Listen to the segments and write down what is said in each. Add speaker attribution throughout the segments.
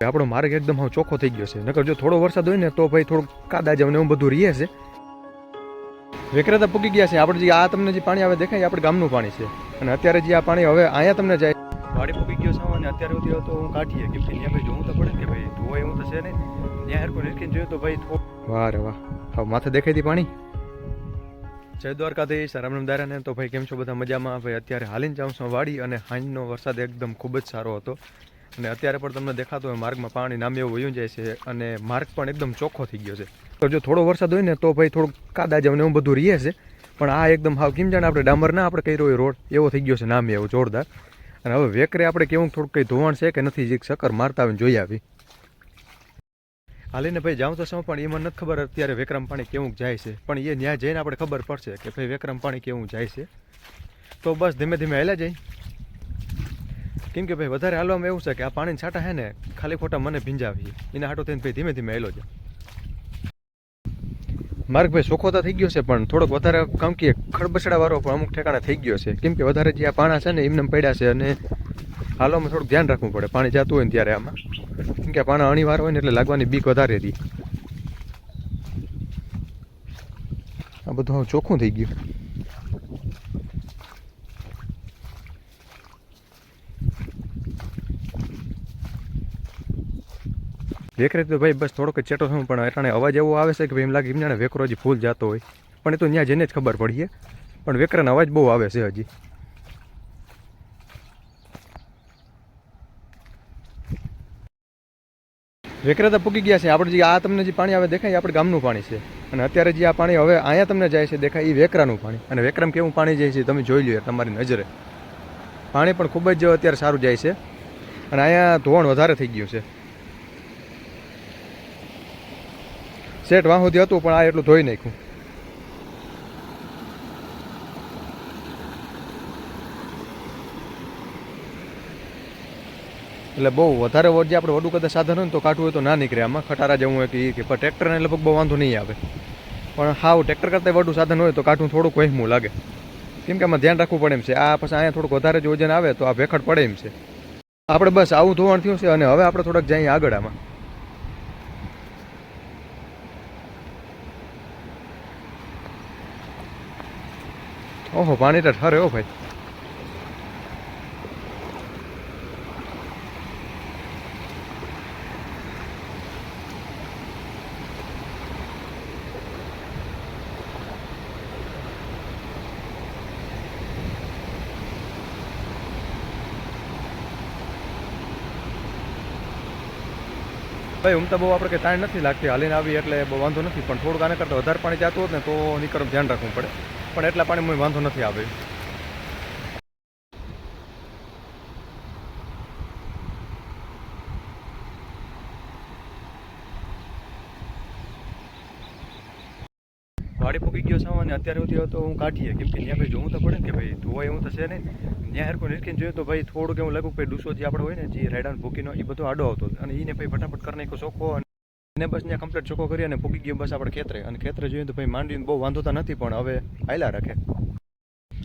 Speaker 1: આપણો માર્ગ એકદમ હવે ચોખ્ખો થઈ ગયો છે. નકર જો થોડો વરસાદ હોય ને તો ભાઈ થોડુંક કાદા જેવું ને એવું બધું રહે છે. વિક્રેતા પૂકી ગયા છે. આપણે જે આ તમને જે પાણી આવે દેખાય આપણે ગામનું પાણી છે. અને અત્યારે જે આ પાણી હવે અહીંયા તમને જાય. વાડી પૂકી ગયો છે અને અત્યારે સુધી તો હું કાઢીએ કેમ કે ત્યાં ભાઈ જોવું તો પડે કે ભાઈ ધોવાય એવું તો છે ને ત્યાં હરકો નીકળીને જોયું તો ભાઈ વાહ રે વાહ. હવે માથે દેખાય હતી પાણી? જય દ્વારકાધીશ. રામરામ દારાને તો ભાઈ કેમ છો? બધા મજામાં? ભાઈ અત્યારે હાલીને જાઉં છું વાડી અને હાંજનો વરસાદ એકદમ ખૂબ જ સારો હતો. અને અત્યારે પણ તમને દેખાતું હોય માર્ગમાં પાણી નામે એવું વયું જાય છે અને માર્ગ પણ એકદમ ચોખ્ખો થઈ ગયો છે. તો જો થોડો વરસાદ હોય ને તો ભાઈ થોડુંક કાદા જેવું ને એવું બધું રહે છે. પણ આ એકદમ હાવ કેમ જાણે આપણે ડામર ના આપણે કર્યો હોય રોડ, એવો થઈ ગયો છે નામે એવો જોરદાર. અને હવે વેકરે આપણે કેવું થોડુંક કંઈ ધોવાણ છે કે નથી જે ચક્કર મારતા આવીને જોઈ આવી. હાલીને ભાઈ જાઉં તો શું પણ એ મને નથી ખબર અત્યારે વેકરામ પાણી કેવું જાય છે. પણ એ ત્યાં જઈને આપણે ખબર પડશે કે ભાઈ વેકરામ પાણી કેવું જાય છે. તો બસ ધીમે ધીમે હેલા જાય. કેમ કે ભાઈ, વધારે હાલવામાં એવું છે કે આ પાણી છાંટા હે ને, ખાલી ખોટા મને ભીંજાવી. એના હાટો થઈને ભાઈ ધીમે ધીમે હેલો છે. માર્ગ ભાઈ સોખોતા થઈ ગયો છે, પણ થોડોક વધારે કામ કે ખડબસડા વાળો પણ અમુક ઠેકાણે થઈ ગયો છે. કેમ કે વધારે જે આ પાણા છે ને, એમને પડ્યા છે અને હાલોમાં થોડુંક ધ્યાન રાખવું પડે. પાણી જતું હોય ને ત્યારે આમાં. કેમ કે પાણા અણીવાર હોય ને એટલે લાગવાની બીક વધારે રહી આ બધું ચોખ્ખું થઈ ગયું. વેકરે તો ભાઈ બસ થોડોક ચેટો થયું પણ અટાણે અવાજ એવો આવે છે કે ભાઈ એમ લાગે એમને વેકરો હજી ફૂલ જતો હોય. પણ એ તો ત્યાં જઈને જ ખબર પડીએ પણ વેકરાનો અવાજ બહુ આવે છે હજી. વેકરા તો પૂકી ગયા છે. આપણે જે આ તમને જે પાણી આવે દેખાય આપણે ગામનું પાણી છે. અને અત્યારે જે આ પાણી હવે અહીંયા તમને જાય છે, દેખાય એ વેકરાનું પાણી. અને વેકરામ કેવું પાણી જાય છે, તમે જોઈ લ્યો તમારી નજરે. પાણી પણ ખૂબ જ અત્યારે સારું જાય છે. અને અહીંયા ધોવાણ વધારે થઈ ગયું છે. સેટ વાં સુધી હતું, પણ આ એટલું ધોઈ નાખ્યું. એટલે બહુ વધારે જે આપણે વડું કદાચ સાધન હોય તો કાઢવું હોય તો ના નીકળે. આમાં ખટારા જવું હોય કે એ કે, પણ ટ્રેક્ટરને લગભગ બહુ વાંધો નહીં આવે. પણ હાવ ટ્રેક્ટર કરતાં વડું સાધન હોય તો કાઢવું થોડુંક વહેમું લાગે. કેમ કે આમાં ધ્યાન રાખવું પડે એમ છે. આ પછી અહીંયા થોડુંક વધારે જ વજન આવે તો આ ભેખડ પડે એમ છે. આપણે બસ આવું ધોવાણ થયું છે અને હવે આપણે થોડાક જઈએ આગળ આમાં. ઓહો પાણી તો ઠરે હો ભાઈ. ભાઈ હું તો બહુ આપણે કે તાણ નથી લાગતી. હાલીને આવી એટલે બહુ વાંધો નથી. પણ થોડુંક આને કરતાં વધારે પાણી જતું હોત ને તો નીકળ ધ્યાન રાખવું પડે. પણ એટલા પાણીમાં વાંધો નથી આવે. વાડી પૂકી ગયો સામાન, અત્યારે સુધી તો હું કાઢીએ કેમ કે ત્યાં ભાઈ જોવું તો પડે ને કે ભાઈ ધોવાય એવું તો છે નહીં. ત્યાં હેર કોઈ નિરખીને જોયું તો ભાઈ થોડુંક એવું લાગ્યું ભાઈ ડૂસો જે આપણે હોય ને, જે રાયડાન ભૂકીનો એ બધો આડો આવતો. અને એને ભાઈ ફટાફટ કરીને શોખો અને એને બસ ત્યાં કમ્પ્લીટ ચોખ્ખો કરી અને પૂકી ગયો બસ આપણે ખેતરે. અને ખેતરે જોઈએ તો ભાઈ માંડીને બહુ વાંધો તો નથી, પણ હવે આયલા રાખે.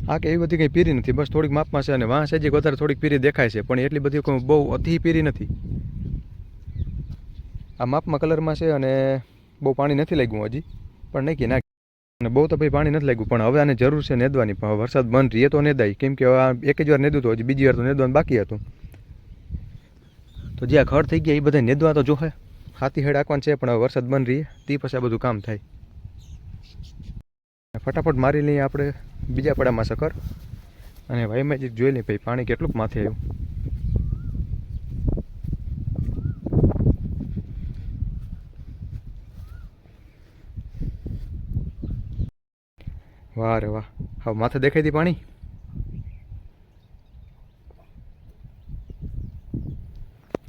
Speaker 1: હા કે એવી બધી કંઈ પીરી નથી, બસ થોડીક માપમાં છે અને વાં છે જે વધારે થોડીક પીરી દેખાય છે, પણ એટલી બધી કોઈ બહુ અતિ પીરી નથી. આ માપમાં કલરમાં છે અને બહુ પાણી નથી લાગ્યું હજી, પણ નહીં કે ના અને બહુ તો ભાઈ પાણી નથી લાગ્યું, પણ હવે આને જરૂર છે નેદવાની, પણ વરસાદ બંધ રહીએ તો નેદાય. કેમ કે આ એક જ વાર નેદું તો હજી બીજી વાર તો નેદવાનું બાકી હતું. તો જે આ ખડ થઈ ગયા એ બધા નેદવા તો જોહે. હાથી હેડ આંકવાનું છે, પણ વરસાદ બંધ રહી, તે પછી આ બધું કામ થાય. ફટાફટ મારી લઈએ આપણે બીજા પડામાં સકર. અને ભાઈ મેં જોઈ લઈએ ભાઈ, પાણી કેટલુંક માથે આવ્યું. વાહ રે વાહ. હવે માથે દેખાઈ હતી પાણી?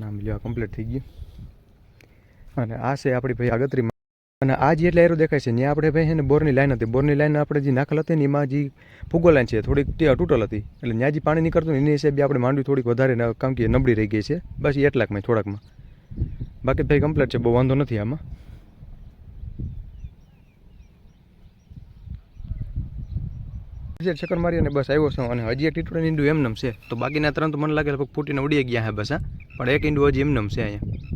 Speaker 1: નામ લ્યો કમ્પ્લીટ થઈ ગયું. અને આ છે આપણી ભાઈ આગતરીમાં અને આ જે એટલે એરો દેખાય છે, ત્યાં આપણે ભાઈ છે ને બોરની લાઈન હતી. બોરની લાઈન આપણે જે નાખેલ હતી ને એમાં જે ફૂગો લાઈન છે, થોડીક ત્યાં તૂટલ હતી. એટલે ત્યાં જે પાણી નીકળતું એની હિસાબે આપણે માંડવી થોડીક વધારે કામ કે નબળી રહી ગઈ છે. બસ એટલાકમાં થોડાકમાં બાકી ભાઈ કમ્પ્લેટ છે, બહુ વાંધો નથી આમાં. જે ચક્કર મારી અને બસ આવ્યો છું. અને હજી એક ટીટુડા ઈંડું એમનેમ છે. તો બાકીના ત્રણ તો મને લાગે લગભગ ફૂટીને ઉડી ગયા હે બસ, હા. પણ એક ઈંડું હજી એમનેમ છે અહીંયા.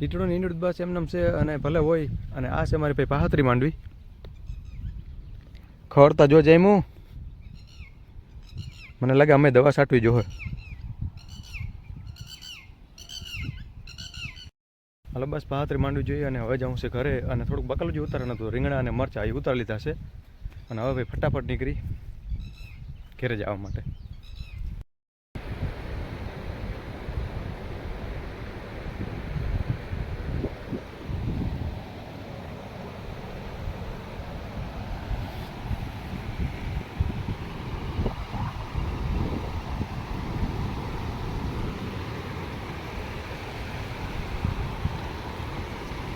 Speaker 1: ટીટડોની ઈંડું બસ એમનેમ છે અને ભલે હોય, અને આ છે મારી ભાઈ પાહતરી માંડવી. ખરતા જો જઈમું મને લાગે અમે દવા છાંટવી જો હાલો બસ પાહતરી માંડવી જોઈએ અને હવે જાઉં છે ઘરે અને થોડુંક બકલું જે ઉતારે નતું રીંગણા અને મરચાં એ ઉતારી લીધા છે. અને હવે ભાઈ ફટાફટ નીકળી ઘેરે જવા માટે.